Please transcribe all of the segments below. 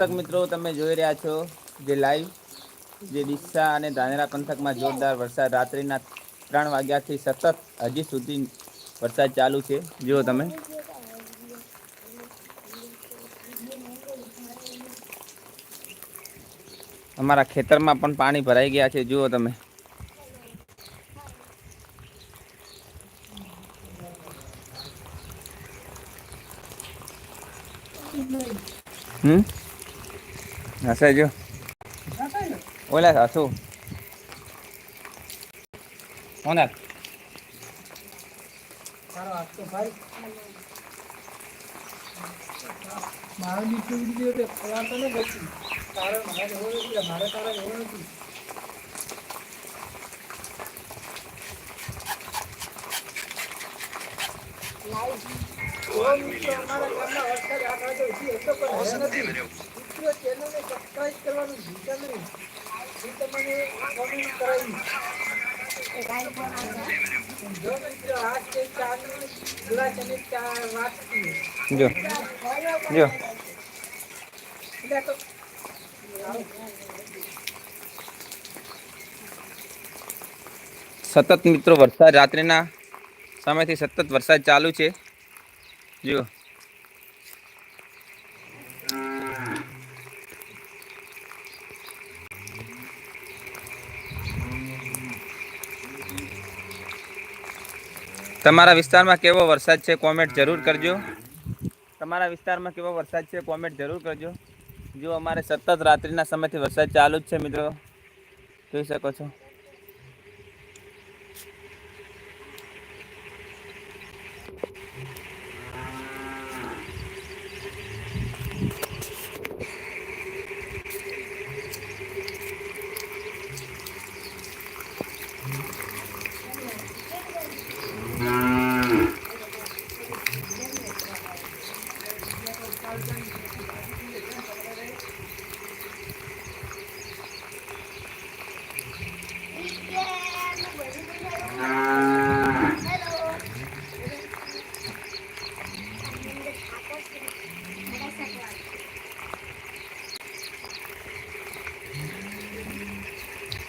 દર્શક મિત્રો, તમે જોઈ રહ્યા છો જે લાઈવ જે ડીસા અને ધાનેરા પંથકમાં જોરદાર વરસાદ. રાત્રિના ત્રણ વાગ્યાથી સતત હજી સુધી વરસાદ ચાલુ છે. જુઓ તમે. અમારા ખેતરમાં પણ પાણી ભરાઈ ગયા છે. જુઓ તમે. હમ? હશે જો. ઓલા હસુ ઓના મારે બી કેવી તે ફલાણ તો નહીં ગમતું. તારે મારે એવો નથી મારે તારે એવો નથી. એવો મિત્રો અમારા ગામના વરસાદ આ તો હજી એટલો પણ નથી. મિત્રો ચેનલને સબસ્ક્રાઇબ કરવાનું ભૂલતા નહીં. હું તમને comment કરાવીશ. જો મિત્રો આ છે ચાની ગ્લાસ અને ચા વાટકી. જો જો એટલે તો સતત મિત્રો વરસાદ રાત્રિના સમયથી સતત વરસાદ ચાલુ છે જુઓ તમારા વિસ્તારમાં કેવો વરસાદ છે કોમેન્ટ જરૂર કરજો. તમારા વિસ્તારમાં કેવો વરસાદ છે કોમેન્ટ જરૂર કરજો. જો અમારે સતત રાત્રિના સમયથી વરસાદ ચાલુ જ છે મિત્રો. જોઈ શકો છો.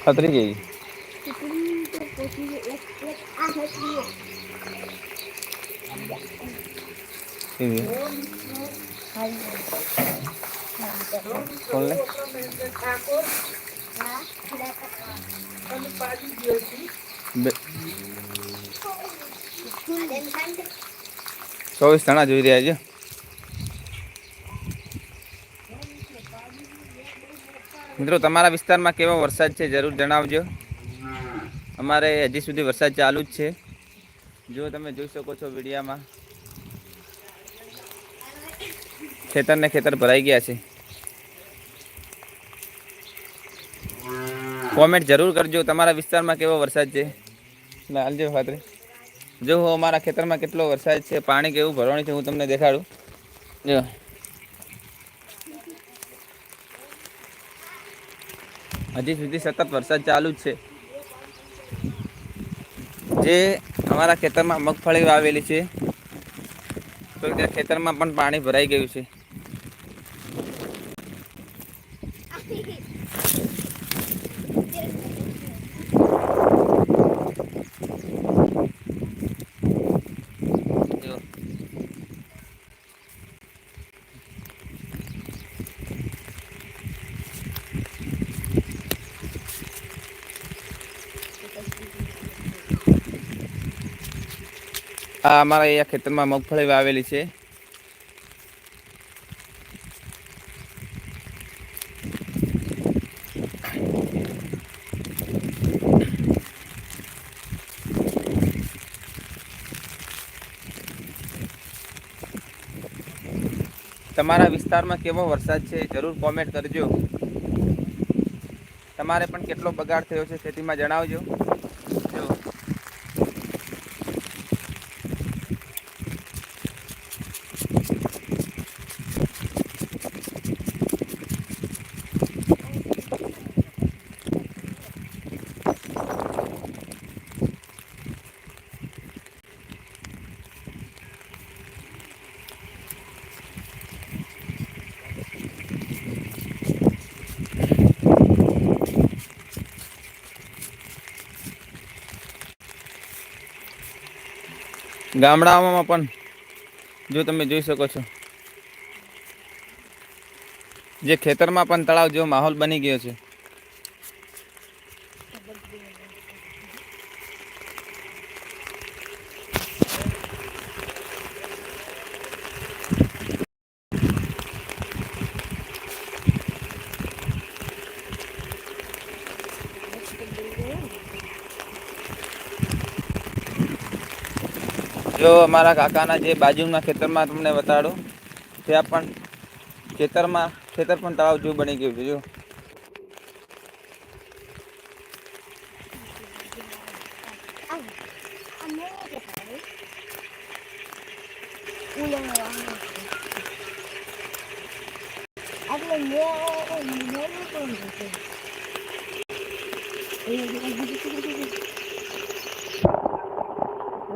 ખતરી ગઈ એવી. ખોલ લે. ઠાકોર અને પાડી ગયો છું બે- ચોવીસ જણા જોઈ રહ્યા છે મિત્રો, તમારા વિસ્તારમાં કેવો વરસાદ છે જરૂર જણાવજો. અમારે હજી સુધી વરસાદ ચાલુ જ છે. જો તમે જોઈ શકો છો વિડીયામાં. ખેતર ને ખેતર ભરાઈ ગયા છે. કોમેન્ટ જરૂર કરજો, તમારા વિસ્તારમાં કેવો વરસાદ છે? લાલજો ખાતરી જો અમારા ખેતરમાં કેટલો વરસાદ છે, પાણી કેવું ભરવાનું છે, હું તમને દેખાડું. જો. હજી સુધી સતત વરસાદ ચાલુ જ છે. જે અમારા ખેતરમાં મગફળી વાવેલી છે, તો ત્યાં ખેતરમાં પણ પાણી ભરાઈ ગયું છે. આ અમારા અહીંયા ખેતરમાં મગફળી વાવેલી છે. તમારા વિસ્તારમાં કેવો વરસાદ છે, જરૂર કોમેન્ટ કરજો. તમારે પણ કેટલો બગાડ થયો છે, ખેતીમાં જણાવજો. ગામડાઓમાં પણ જો તમે જોઈ શકો છો. જે ખેતરમાં પણ તળાવ જેવો માહોલ બની ગયો છે. જો અમારા કાકાના જે બાજુના ખેતરમાં તમને બતાડો, ત્યાં પણ ખેતરમાં, ખેતર પણ તળાવ જેવું બની ગયું છે, જો. એટલે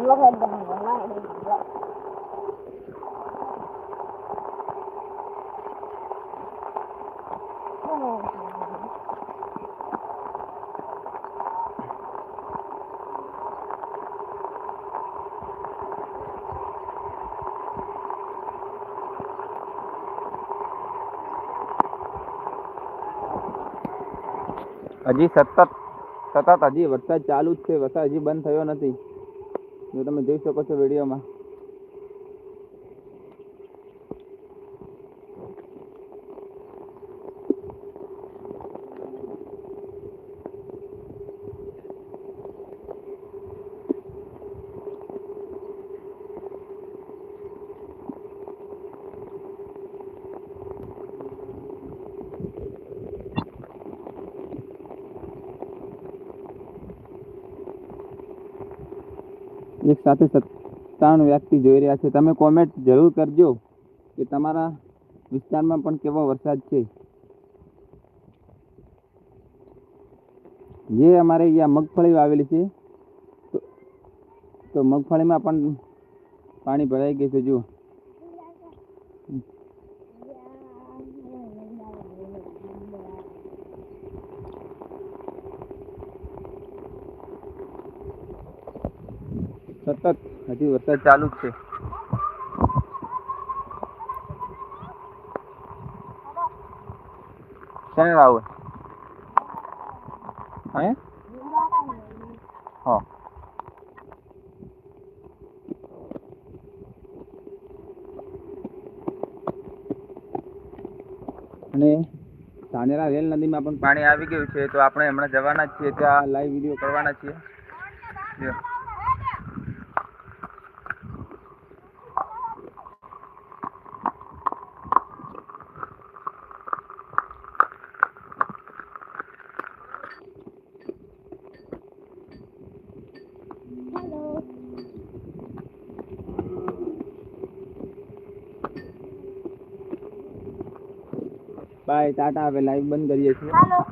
મેં મેં પણ હજી સતત સતત હજી વરસાદ ચાલુ જ છે. વરસાદ હજી બંધ થયો નથી. જો તમે જોઈ શકો છો વિડીયોમાં. એક સાથે સત્તાણું વ્યક્તિ જોઈ રહ્યા છે. તમે કોમેન્ટ જરૂર કરજો કે તમારા વિસ્તારમાં પણ કેવો વરસાદ છે. જે અમારે અહીંયા મગફળી વાવેલી છે, તો તો મગફળીમાં પણ પાણી ભરાઈ ગયું છે, જુઓ. સતત, હજી વરસાદ ચાલુ છે. આવું હે? હા. અને ધાનેરા રેલ નદીમાં પણ પાણી આવી ગયું છે, તો આપણે હમણાં જવાના જ છીએ, ત્યાં લાઈવ વીડિયો કરવાના છીએ. બાય ટાટા હવે લાઈવ બંધ કરીએ છીએ. હાલો.